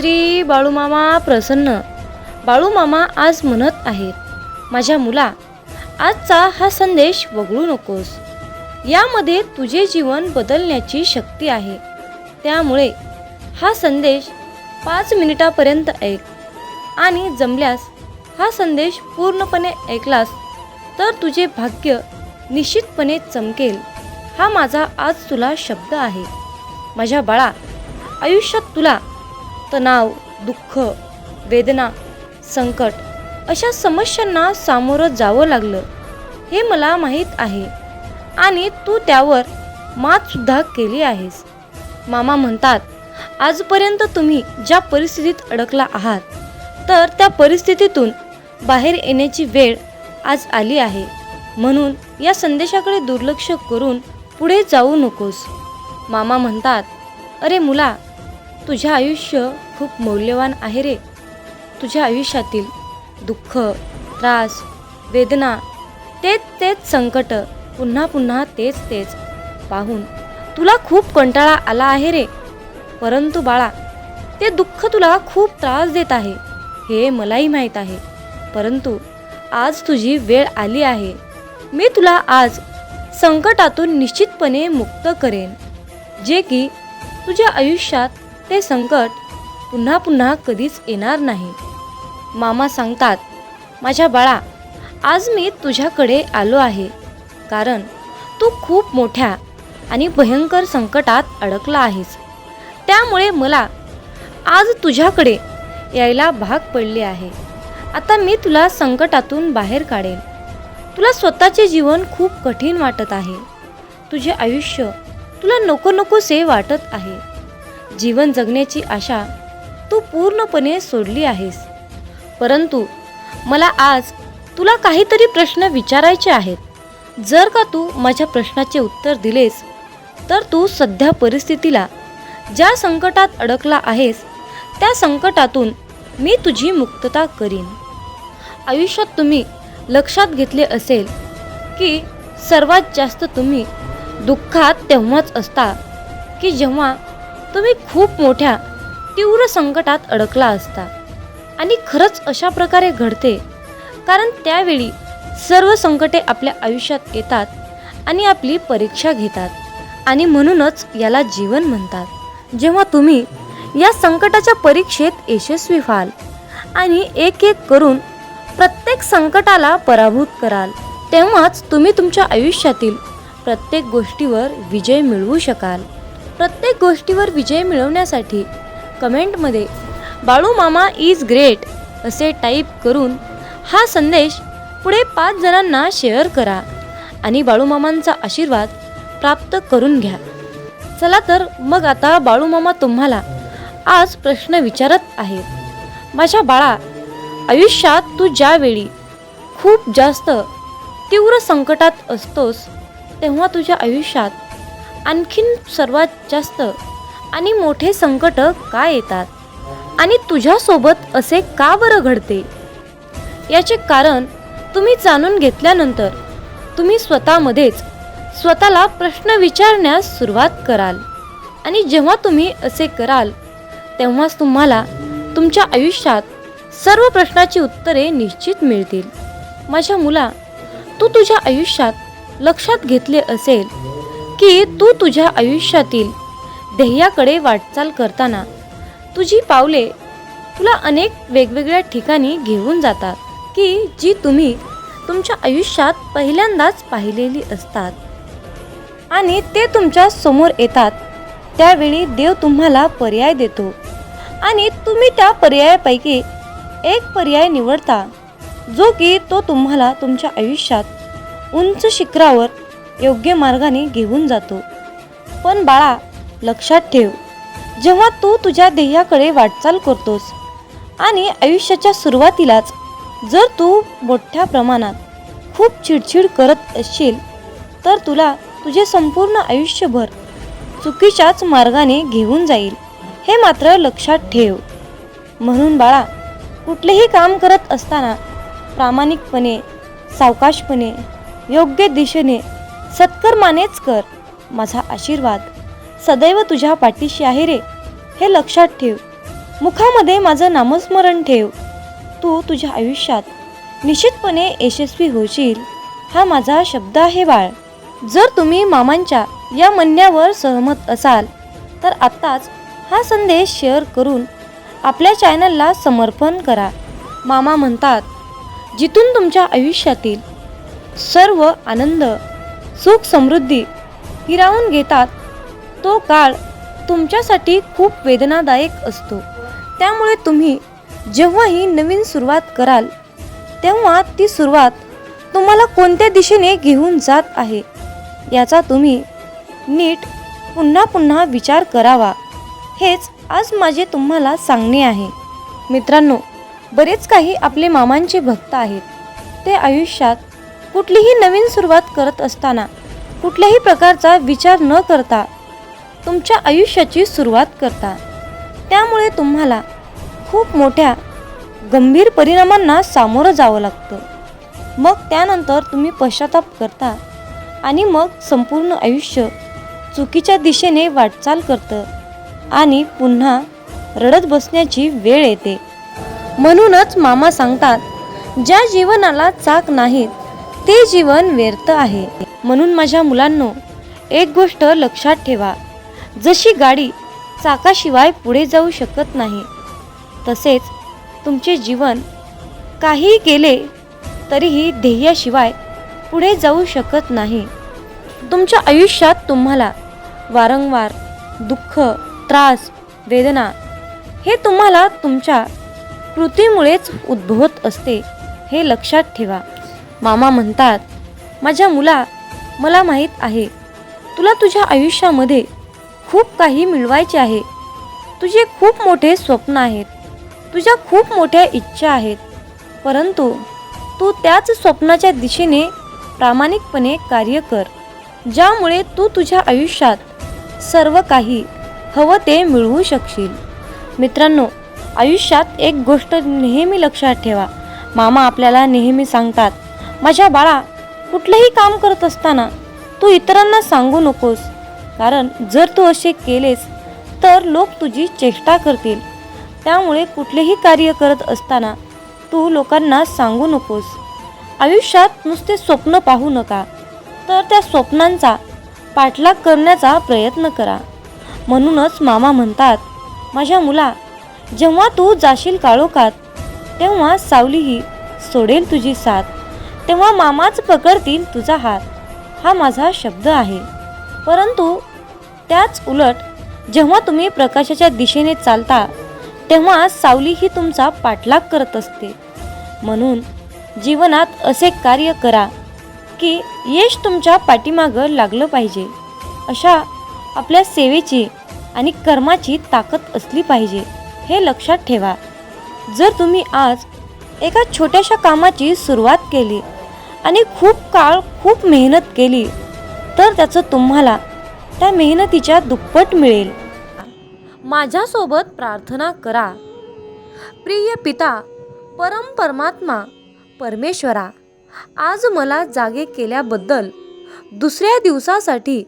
श्री बाळूमामा प्रसन्न. बाळूमामा आज म्हणत आहेत माझ्या मुला आजचा हा संदेश वगळू नकोस. यामध्ये तुझे जीवन बदलण्याची शक्ती आहे. त्यामुळे हा संदेश पाच मिनिटापर्यंत ऐक. आणि जमल्यास हा संदेश पूर्णपणे ऐकलास तर तुझे भाग्य निश्चितपणे चमकेल. हा माझा आज तुला शब्द आहे. माझ्या बाळा आयुष्यात तुला तणाव दुःख वेदना संकट अशा समस्यांना सामोरं जावं लागलं. हे मला माहीत आहे आणि तू त्यावर मातसुद्धा केली आहेस. मामा म्हणतात आजपर्यंत तुम्ही ज्या परिस्थितीत अडकला आहात तर त्या परिस्थितीतून बाहेर येण्याची वेळ आज आली आहे. म्हणून या संदेशाकडे दुर्लक्ष करून पुढे जाऊ नकोस. मामा म्हणतात अरे मुला तुझे आयुष्य खूप मौल्यवान आहे रे. तुझ्या आयुष्यातील दुःख त्रास वेदना तेच तेच संकट पुन्हा पुन्हा तेच तेच पाहून तुला खूप कंटाळा आला आहे रे. परंतु बाळा ते दुःख तुला खूप त्रास देत आहे हे मलाही माहीत आहे. परंतु आज तुझी वेळ आली आहे. मी तुला आज संकटातून निश्चितपणे मुक्त करेन. जे की तुझ्या आयुष्यात ते संकट पुन्हा पुन्हा कधीच येणार नाही. मामा सांगतात माझ्या बाळा आज मी तुझ्याकडे आलो आहे. कारण तू खूप मोठ्या आणि भयंकर संकटात अडकला आहेस. त्यामुळे मला आज तुझ्याकडे यायला भाग पडले आहे. आता मी तुला संकटातून बाहेर काढेन. तुला स्वतःचे जीवन खूप कठीण वाटत आहे. तुझे आयुष्य तुला नको नकोसे वाटत आहे. जीवन जगण्याची आशा तू पूर्णपणे सोडली आहेस. परंतु मला आज तुला काहीतरी प्रश्न विचारायचे आहेत. जर का तू माझ्या प्रश्नाचे उत्तर दिलेस तर तू सध्या परिस्थितीला ज्या संकटात अडकला आहेस त्या संकटातून मी तुझी मुक्तता करीन. आयुष्यात तुम्ही लक्षात घेतले असेल की सर्वात जास्त तुम्ही दुःखात तेव्हाच असता की जेव्हा तुम्ही खूप मोठ्या तीव्र संकटात अडकला असता. आणि खरंच अशा प्रकारे घडते कारण त्यावेळी सर्व संकटे आपल्या आयुष्यात येतात आणि आपली परीक्षा घेतात. आणि म्हणूनच याला जीवन म्हणतात. जेव्हा तुम्ही या संकटाच्या परीक्षेत यशस्वी व्हाल आणि एक एक करून प्रत्येक संकटाला पराभूत कराल तेव्हाच तुम्ही तुमच्या आयुष्यातील प्रत्येक गोष्टीवर विजय मिळवू शकाल. प्रत्येक गोष्टीवर विजय मिळवण्यासाठी कमेंटमध्ये बाळू मामा इज ग्रेट असे टाईप करून हा संदेश पुढे पाच जणांना शेअर करा आणि बाळूमामांचा आशीर्वाद प्राप्त करून घ्या. चला तर मग आता बाळूमामा तुम्हाला आज प्रश्न विचारत आहेत. माझ्या बाळा आयुष्यात तू ज्यावेळी खूप जास्त तीव्र संकटात असतोस तेव्हा तुझ्या आयुष्यात आणखीन सर्वात जास्त आणि मोठे संकट का येतात? आणि तुझ्यासोबत असे का बरं घडते? याचे कारण तुम्ही जाणून घेतल्यानंतर तुम्ही स्वतःमध्येच स्वतःला प्रश्न विचारण्यास सुरुवात कराल. आणि जेव्हा तुम्ही असे कराल तेव्हाच तुम्हाला तुमच्या आयुष्यात सर्व प्रश्नाची उत्तरे निश्चित मिळतील. माझ्या मुला तू तुझ्या आयुष्यात लक्षात घेतले असेल की तू तुझ्या आयुष्यातील ध्येयाकडे वाटचाल करताना तुझी पावले तुला अनेक वेगवेगळ्या ठिकाणी घेऊन जातात की जी तुम्ही तुमच्या आयुष्यात पहिल्यांदाच पाहिलेली असतात. आणि ते तुमच्यासमोर येतात. त्यावेळी देव तुम्हाला पर्याय देतो. आणि तुम्ही त्या पर्यायापैकी एक पर्याय निवडता जो की तो तुम्हाला तुमच्या आयुष्यात उंच शिखरावर योग्य मार्गाने घेऊन जातो. पण बाळा लक्षात ठेव. जेव्हा तू तुझ्या ध्येयाकडे वाटचाल करतोस आणि आयुष्याच्या सुरुवातीलाच जर तू मोठ्या प्रमाणात खूप चिडचिड करत असशील तर तुला तुझे संपूर्ण आयुष्यभर चुकीच्याच मार्गाने घेऊन जाईल हे मात्र लक्षात ठेव. म्हणून बाळा कुठलेही काम करत असताना प्रामाणिकपणे सावकाशपणे योग्य दिशेने सत्कर्मानेच कर. माझा आशीर्वाद. सदैव तुझ्या पाठीशी आहे रे. हे लक्षात ठेव. मुखामध्ये माझं नामस्मरण ठेव. तू तुझ्या आयुष्यात निश्चितपणे यशस्वी होशील हा माझा शब्द आहे बाळ. जर तुम्ही मामांच्या या म्हणण्यावर सहमत असाल तर आत्ताच हा संदेश शेअर करून आपल्या चॅनलला समर्पण करा. मामा म्हणतात जिथून तुमच्या आयुष्यातील सर्व आनंद सुख समृद्धी हिरावून घेतात तो काळ तुमच्यासाठी खूप वेदनादायक असतो. त्यामुळे तुम्ही जेव्हाही नवीन सुरुवात कराल तेव्हा ती सुरुवात तुम्हाला कोणत्या दिशेने घेऊन जात आहे याचा तुम्ही नीट पुन्हा पुन्हा विचार करावा. हेच आज माझे तुम्हाला सांगणे आहे. मित्रांनो बरेच काही आपले मामांचे भक्त आहेत. ते आयुष्यात कुठलीही नवीन सुरुवात करत असताना कुठल्याही प्रकारचा विचार न करता तुमच्या आयुष्याची सुरुवात करता. त्यामुळे तुम्हाला खूप मोठ्या गंभीर परिणामांना सामोरं जावं लागतं. मग त्यानंतर तुम्ही पश्चाताप करता आणि मग संपूर्ण आयुष्य चुकीच्या दिशेने वाटचाल करतं आणि पुन्हा रडत बसण्याची वेळ येते. म्हणूनच मामा सांगतात ज्या जीवनाला चाक नाहीत ते जीवन व्यर्थ आहे. म्हणून माझ्या मुलांनो एक गोष्ट लक्षात ठेवा. जशी गाडी चाकाशिवाय पुढे जाऊ शकत नाही तसेच तुमचे जीवन काहीही केले तरीही ध्येयाशिवाय पुढे जाऊ शकत नाही. तुमच्या आयुष्यात तुम्हाला वारंवार दुःख त्रास वेदना हे तुम्हाला तुमच्या कृतीमुळेच उद्भवत असते हे लक्षात ठेवा. मामा म्हणतात माझ्या मुला मला माहीत आहे तुला तुझ्या आयुष्यामध्ये खूप काही मिळवायचे आहे. तुझे खूप मोठे स्वप्न आहेत. तुझ्या खूप मोठ्या इच्छा आहेत. परंतु तू त्याच स्वप्नाच्या दिशेने प्रामाणिकपणे कार्य कर ज्यामुळे तू तुझ्या आयुष्यात सर्व काही हवं ते मिळवू शकशील. मित्रांनो आयुष्यात एक गोष्ट नेहमी लक्षात ठेवा. मामा आपल्याला नेहमी सांगतात माझ्या बाळा कुठलंही काम करत असताना तू इतरांना सांगू नकोस. कारण जर तू असे केलेस तर लोक तुझी चेष्टा करतील. त्यामुळे कुठलेही कार्य करत असताना तू लोकांना सांगू नकोस. आयुष्यात नुसते स्वप्न पाहू नका. तर त्या स्वप्नांचा पाठलाग करण्याचा प्रयत्न करा. म्हणूनच मामा म्हणतात माझ्या मुला जेव्हा तू जाशील काळोखात तेव्हा सावलीही सोडेल तुझी साथ. तेव्हा मामाच पकडतील तुझा हात. हा माझा शब्द आहे. परंतु त्याच उलट जेव्हा तुम्ही प्रकाशाच्या दिशेने चालता तेव्हा सावली ही तुमचा पाठलाग करत असते. म्हणून जीवनात असे कार्य करा की यश तुमच्या पाठीमागं लागलं पाहिजे. अशा आपल्या सेवेची आणि कर्माची ताकद असली पाहिजे हे लक्षात ठेवा. जर तुम्ही आज एका छोट्याशा कामाची सुरुवात केली आणि खूप काळ खूप मेहनत केली. तर त्याचं तुम्हाला त्या मेहनतीच्या दुप्पट मिळेल. माझ्यासोबत प्रार्थना करा. प्रिय पिता परम परमात्मा परमेश्वरा आज मला जागे केल्याबद्दल दुसऱ्या दिवसासाठी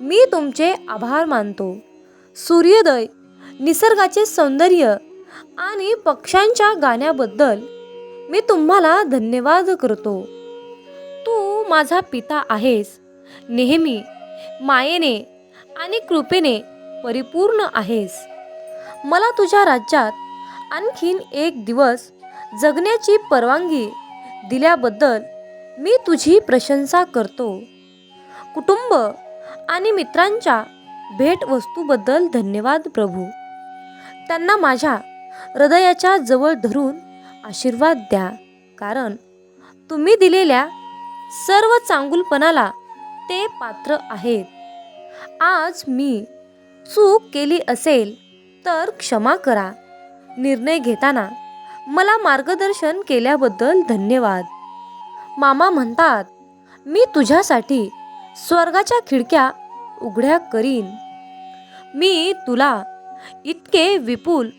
मी तुमचे आभार मानतो. सूर्योदय निसर्गाचे सौंदर्य आणि पक्ष्यांच्या गाण्याबद्दल मी तुम्हाला धन्यवाद करतो. तू माझा पिता आहेस. नेहमी मायेने आणि कृपेने परिपूर्ण आहेस. मला तुझ्या राज्यात आणखीन एक दिवस जगण्याची परवानगी दिल्याबद्दल मी तुझी प्रशंसा करतो. कुटुंब आणि मित्रांच्या भेटवस्तूबद्दल धन्यवाद प्रभू. त्यांना माझ्या हृदयाच्या जवळ धरून आशीर्वाद द्या. कारण तुम्ही दिलेल्या सर्व चांगुलपणाला ते पात्र आहेत. आज मी चूक केली असेल तर क्षमा करा. निर्णय घेताना मला मार्गदर्शन केल्याबद्दल धन्यवाद. मामा म्हणतात मी तुझ्यासाठी स्वर्गाच्या खिडक्या उघड्या करीन. मी तुला इतके विपुल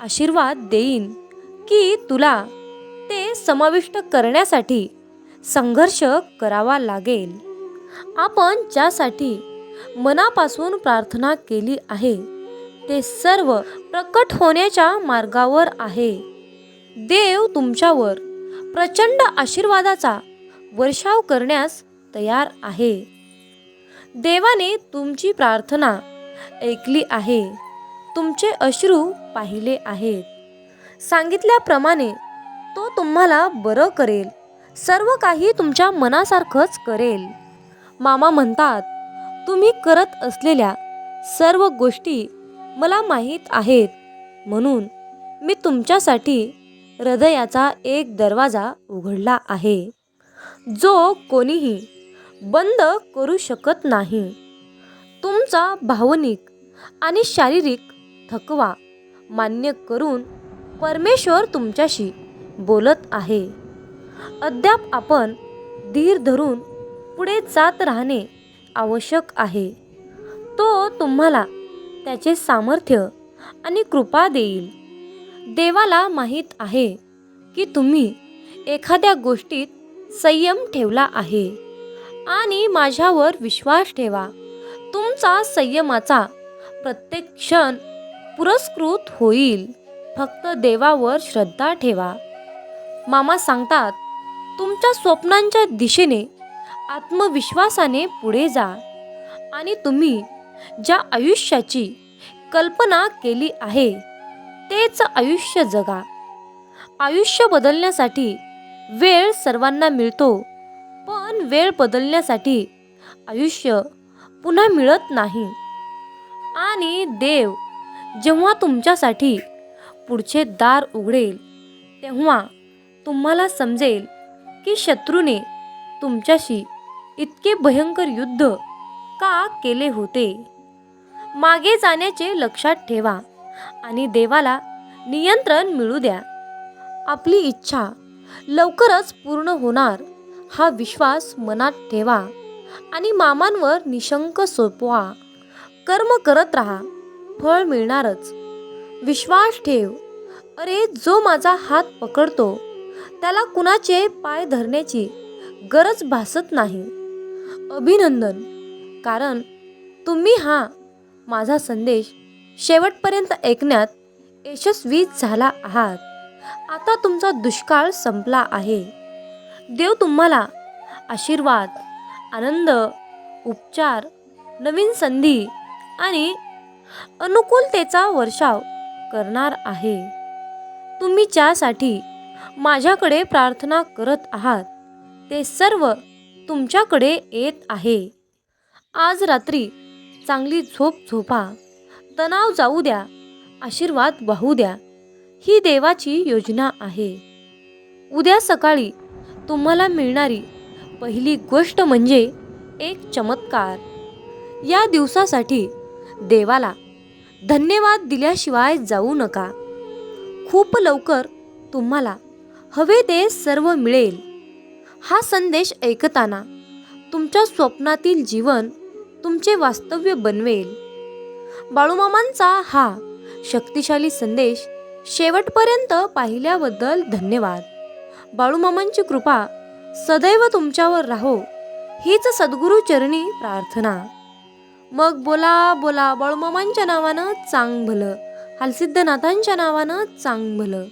आशीर्वाद देईन. की तुला ते समाविष्ट करण्यासाठी संघर्ष करावा लागेल. आपण ज्यासाठी मनापासून प्रार्थना केली आहे ते सर्व प्रकट होण्याच्या मार्गावर आहे. देव तुमच्यावर प्रचंड आशीर्वादाचा वर्षाव करण्यास तयार आहे. देवाने तुमची प्रार्थना ऐकली आहे. तुमचे अश्रू पाहिले आहेत. सांगितल्याप्रमाणे तो तुम्हाला बरं करेल. सर्व काही तुमच्या मनासारखंच करेल. मामा म्हणतात तुम्ही करत असलेल्या सर्व गोष्टी मला माहीत आहेत. म्हणून मी तुमच्यासाठी हृदयाचा एक दरवाजा उघडला आहे. जो कोणीही बंद करू शकत नाही. तुमचा भावनिक आणि शारीरिक थकवा मान्य करून परमेश्वर तुमच्याशी बोलत आहे. अद्याप आपण धीर धरून पुढे जात राहणे आवश्यक आहे. तो तुम्हाला त्याचे सामर्थ्य आणि कृपा देईल. देवाला माहीत आहे की तुम्ही एखाद्या गोष्टीत संयम ठेवला आहे आणि माझ्यावर विश्वास ठेवा. तुमचा संयमाचा प्रत्येक क्षण पुरस्कृत होईल. फक्त देवावर श्रद्धा ठेवा. मामा सांगतात तुमच्या स्वप्नांच्या दिशेने आत्मविश्वासाने पुढे जा. आणि तुम्ही ज्या आयुष्याची कल्पना केली आहे तेच आयुष्य जगा. आयुष्य बदलण्यासाठी वेळ सर्वांना मिळतो पण वेळ बदलण्यासाठी आयुष्य पुन्हा मिळत नाही. आणि देव जेव्हा तुमच्यासाठी पुढचे दार उघडेल तेव्हा तुम्हाला समजेल की शत्रूने तुमच्याशी इतके भयंकर युद्ध का केले होते? मागे जाण्याचे लक्षात ठेवा आणि देवाला नियंत्रण मिळू द्या. आपली इच्छा लवकरच पूर्ण होणार हा विश्वास मनात ठेवा आणि मामांवर निशंक सोपवा. कर्म करत राहा फळ मिळणारच. विश्वास ठेव. अरे जो माझा हात पकडतो त्याला कुणाचे पाय धरण्याची गरज भासत नाही. अभिनंदन. कारण तुम्ही हा माझा संदेश शेवटपर्यंत ऐकण्यात यशस्वी झाला आहात. आता तुमचा दुष्काळ संपला आहे. देव तुम्हाला आशीर्वाद आनंद उपचार नवीन संधी आणि अनुकूलतेचा वर्षाव करणार आहे. तुम्ही ज्यासाठी माझ्याकडे प्रार्थना करत आहात ते सर्व तुमच्याकडे येत आहे. आज रात्री चांगली झोप झोपा तणाव जाऊ द्या आशीर्वाद वाहू द्या ही देवाची योजना आहे. उद्या सकाळी तुम्हाला मिळणारी पहिली गोष्ट म्हणजे एक चमत्कार. या दिवसासाठी देवाला धन्यवाद दिल्याशिवाय जाऊ नका. खूप लवकर तुम्हाला हवे ते सर्व मिळेल. हा संदेश ऐकताना तुमच्या स्वप्नातील जीवन तुमचे वास्तव्य बनवेल. बाळूमामांचा हा शक्तिशाली संदेश शेवटपर्यंत पाहिल्याबद्दल धन्यवाद. बाळूमामांची कृपा सदैव तुमच्यावर राहो हीच सद्गुरू चरणी प्रार्थना. मग बोला बोला बळमामांच्या नावानं चांग भलं हालसिद्धनाथांच्या नावानं चांग भलं